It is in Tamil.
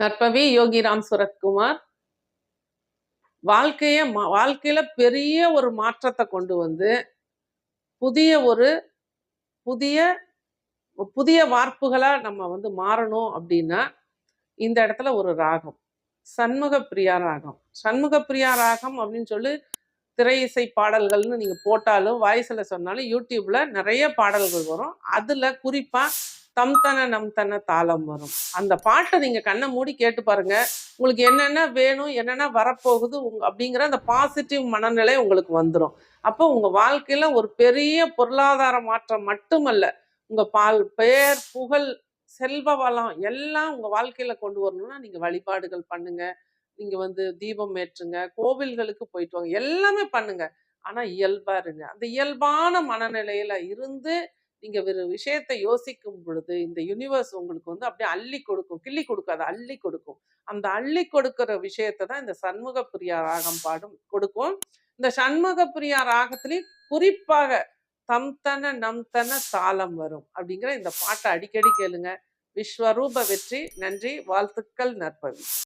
நற்பவி யோகிராம் சுரத்குமார் வாழ்க்கைய மா- வாழ்க்கையில பெரிய ஒரு மாற்றத்தை கொண்டு வந்து புதிய ஒரு புதிய புதிய வார்ப்புகளா நம்ம வந்து மாறணும் அப்படின்னா இந்த இடத்துல ஒரு ராகம். சண்முக பிரியா ராகம். சண்முக பிரியா ராகம் அப்படின்னு சொல்லி திரை இசை பாடல்கள்னு நீங்க போட்டாலும் வாய்ஸ்ல சொன்னாலும் யூடியூப்ல நிறைய பாடல்கள் வரும். அதுல குறிப்பா தம் தன நம் தன தாளம் வரும். அந்த பாட்டை நீங்க கண்ணை மூடி கேட்டு பாருங்க. உங்களுக்கு என்னென்ன வேணும் என்னென்ன வரப்போகுது உங்க அப்படிங்கிற அந்த பாசிட்டிவ் மனநிலை உங்களுக்கு வந்துடும் அப்போ உங்க வாழ்க்கையில ஒரு பெரிய பொருளாதார மாற்றம் மட்டுமல்ல உங்க பால் பெயர் புகழ் செல்வ வளம் எல்லாம் உங்க வாழ்க்கையில கொண்டு வரணும்னா நீங்க வழிபாடுகள் பண்ணுங்க. நீங்க வந்து தீபம் ஏற்றுங்க கோவில்களுக்கு போயிட்டு வாங்க. எல்லாமே பண்ணுங்க. ஆனா இயல்பா இருங்க. அந்த இயல்பான மனநிலையில இருந்து நீங்க ஒரு விஷயத்தை யோசிக்கும் பொழுது இந்த யூனிவர்ஸ் உங்களுக்கு வந்து அப்படியே அள்ளி கொடுக்கும். கிள்ளி கொடுக்காது அள்ளி கொடுக்கும். அந்த அள்ளி கொடுக்கிற விஷயத்தை தான் இந்த சண்முக பிரியா ராகம் பாடும் கொடுக்கும். இந்த சண்முக பிரியா ராகத்திலேயும் குறிப்பாக தம் தன நம் தன தாளம் வரும் அப்படிங்கிற இந்த பாட்டை அடிக்கடி கேளுங்க. விஸ்வரூப வெற்றி. நன்றி. வாழ்த்துக்கள் நற்பவி.